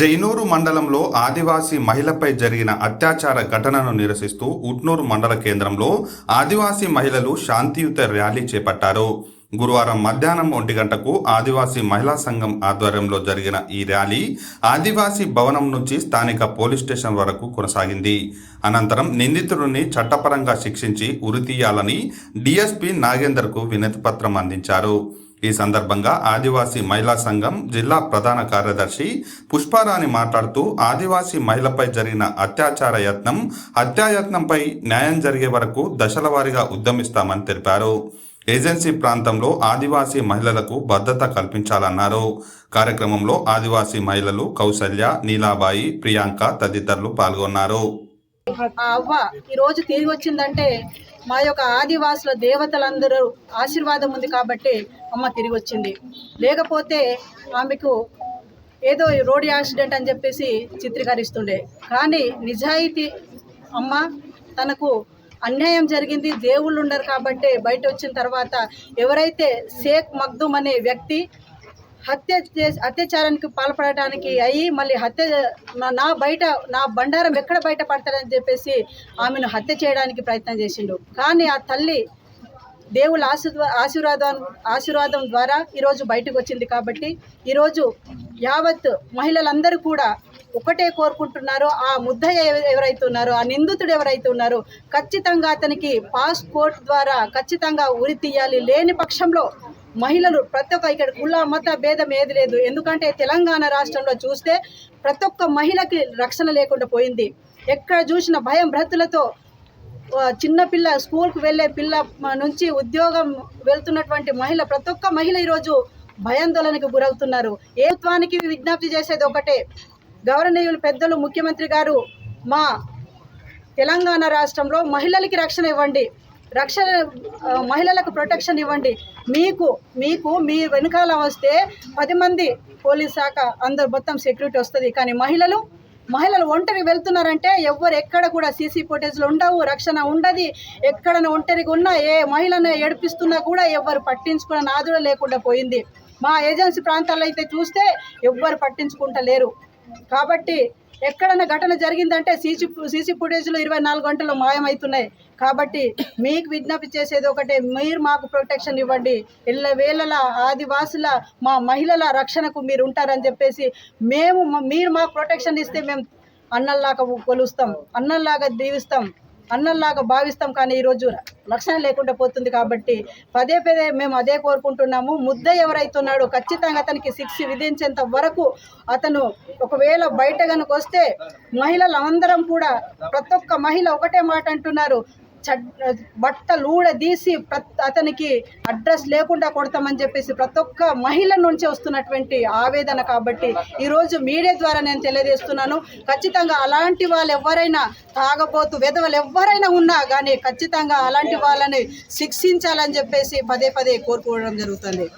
జైనూరు మండలంలో ఆదివాసీ మహిళపై జరిగిన అత్యాచార ఘటనను నిరసిస్తూ ఉట్నూరు మండల కేంద్రంలో ఆదివాసీ మహిళలు శాంతియుత ర్యాలీ చేపట్టారు. గురువారం మధ్యాహ్నం ఒంటి గంటకు ఆదివాసీ మహిళా సంఘం ఆధ్వర్యంలో జరిగిన ఈ ర్యాలీ ఆదివాసీ భవనం నుంచి స్థానిక పోలీస్ స్టేషన్ వరకు కొనసాగింది. అనంతరం నిందితుడిని చట్టపరంగా శిక్షించి ఉరితీయాలని డీఎస్పీ నాగేందర్కు వినతిపత్రం అందించారు. ఈ సందర్భంగా ఆదివాసీ మహిళా సంఘం జిల్లా ప్రధాన కార్యదర్శి పుష్పారాణి మాట్లాడుతూ ఆదివాసీ మహిళపై జరిగిన అత్యాచార యత్నం హత్యాయత్నంపై న్యాయం జరిగే వరకు దశల వారీగా ఉద్యమిస్తామని తెలిపారు. ఏజెన్సీ ప్రాంతంలో ఆదివాసీ మహిళలకు భద్రత కల్పించాలన్నారు. కార్యక్రమంలో ఆదివాసీ మహిళలు కౌసల్య నీలాబాయి ప్రియాంక తదితరులు పాల్గొన్నారు. ఆ అవ్వ ఈ రోజు తిరిగి వచ్చిందంటే మా యొక్క ఆదివాసుల దేవతలందరూ ఆశీర్వాదం ఉంది కాబట్టి అమ్మ తిరిగి వచ్చింది. లేకపోతే ఆమెకు ఏదో రోడ్ యాక్సిడెంట్ అని చెప్పేసి చిత్రీకరిస్తుండే. కానీ నిజాయితీ అమ్మ తనకు అన్యాయం జరిగింది దేవుళ్ళు ఉండరు కాబట్టి బయట వచ్చిన తర్వాత ఎవరైతే షేక్ మగ్దుమ్ అనే వ్యక్తి హత్య చేసి అత్యాచారానికి పాల్పడటానికి అయ్యి మళ్ళీ హత్య నా- బయట నా బండారం ఎక్కడ బయట పడతాడని చెప్పేసి ఆమెను హత్య చేయడానికి ప్రయత్నం చేసిండు. కానీ ఆ తల్లి దేవుళ్ళ ఆశీర్వా ఆశీర్వాదం ఆశీర్వాదం ద్వారా ఈరోజు బయటకు వచ్చింది కాబట్టి ఈరోజు యావత్ మహిళలందరూ కూడా ఒకటే కోరుకుంటున్నారో. ఆ ముద్ద ఎవరైతే ఉన్నారో ఆ నిందితుడు ఎవరైతే ఉన్నారో ఖచ్చితంగా అతనికి పాస్పోర్ట్ ద్వారా ఖచ్చితంగా ఉరి తీయాలి. లేని పక్షంలో మహిళలు ప్రతి ఒక్క ఇక్కడ కుల మత భేదం ఏది లేదు. ఎందుకంటే తెలంగాణ రాష్ట్రంలో చూస్తే ప్రతి ఒక్క మహిళకి రక్షణ లేకుండా పోయింది. ఎక్కడ చూసిన భయం భ్రతులతో చిన్నపిల్ల స్కూల్కి వెళ్ళే పిల్ల నుంచి ఉద్యోగం వెళ్తున్నటువంటి మహిళ ప్రతి ఒక్క మహిళ ఈరోజు భయాందోళనకు గురవుతున్నారు. ఏత్వానికి విజ్ఞప్తి చేసేది ఒకటే. గౌరవనీయులు పెద్దలు ముఖ్యమంత్రి గారు మా తెలంగాణ రాష్ట్రంలో మహిళలకి రక్షణ ఇవ్వండి. రక్షణ మహిళలకు ప్రొటెక్షన్ ఇవ్వండి. మీకు మీకు మీ వెనకాల వస్తే పది మంది పోలీస్ శాఖ అందరు మొత్తం సెక్యూరిటీ వస్తుంది. కానీ మహిళలు మహిళలు ఒంటరి వెళ్తున్నారంటే ఎవ్వరు ఎక్కడ కూడా సీసీ ఫుటేజ్లు ఉండవు రక్షణ ఉండదు. ఎక్కడ ఒంటరిగా ఉన్నా ఏ మహిళను ఏడిపిస్తున్నా కూడా ఎవ్వరు పట్టించుకున్న నాదుడు లేకుండా పోయింది. మా ఏజెన్సీ ప్రాంతాల్లో అయితే చూస్తే ఎవ్వరు పట్టించుకుంటలేరు. కాబట్టి ఎక్కడైనా ఘటన జరిగిందంటే సీసీ సీసీ ఫుటేజ్లు ఇరవై నాలుగు గంటలు మాయమవుతున్నాయి. కాబట్టి మీకు విజ్ఞప్తి చేసేది ఒకటే మీరు మాకు ప్రొటెక్షన్ ఇవ్వండి. ఇళ్ళ వేళల ఆదివాసుల మా మహిళల రక్షణకు మీరు ఉంటారని చెప్పేసి మేము మీరు మాకు ప్రొటెక్షన్ ఇస్తే మేము అన్నల్లాగా కొలుస్తాం అన్నల్లాగా దీవిస్తాం. అన్నంలాగా భావిస్తాం కానీ ఈరోజు రక్షణ లేకుండా పోతుంది కాబట్టి పదే పదే మేము అదే కోరుకుంటున్నాము. ముద్ద ఎవరైతున్నాడో ఖచ్చితంగా అతనికి శిక్ష విధించేంత వరకు అతను ఒకవేళ బయట కనుక వస్తే మహిళలు అందరం కూడా ప్రతి ఒక్క మహిళ ఒకటే మాట అంటున్నారు. బట్టలు ఊడదీసి అతనికి అడ్రస్ లేకుండా కొడతామని చెప్పేసి ప్రతి ఒక్క మహిళ నుంచి వస్తున్నటువంటి ఆవేదన కాబట్టి ఈరోజు మీడియా ద్వారా నేను తెలియజేస్తున్నాను. ఖచ్చితంగా అలాంటి వాళ్ళు ఎవరైనా తాగబోతు విధవలు ఎవరైనా ఉన్నా కానీ ఖచ్చితంగా అలాంటి వాళ్ళని శిక్షించాలని చెప్పేసి పదే పదే కోరుకోవడం జరుగుతుంది.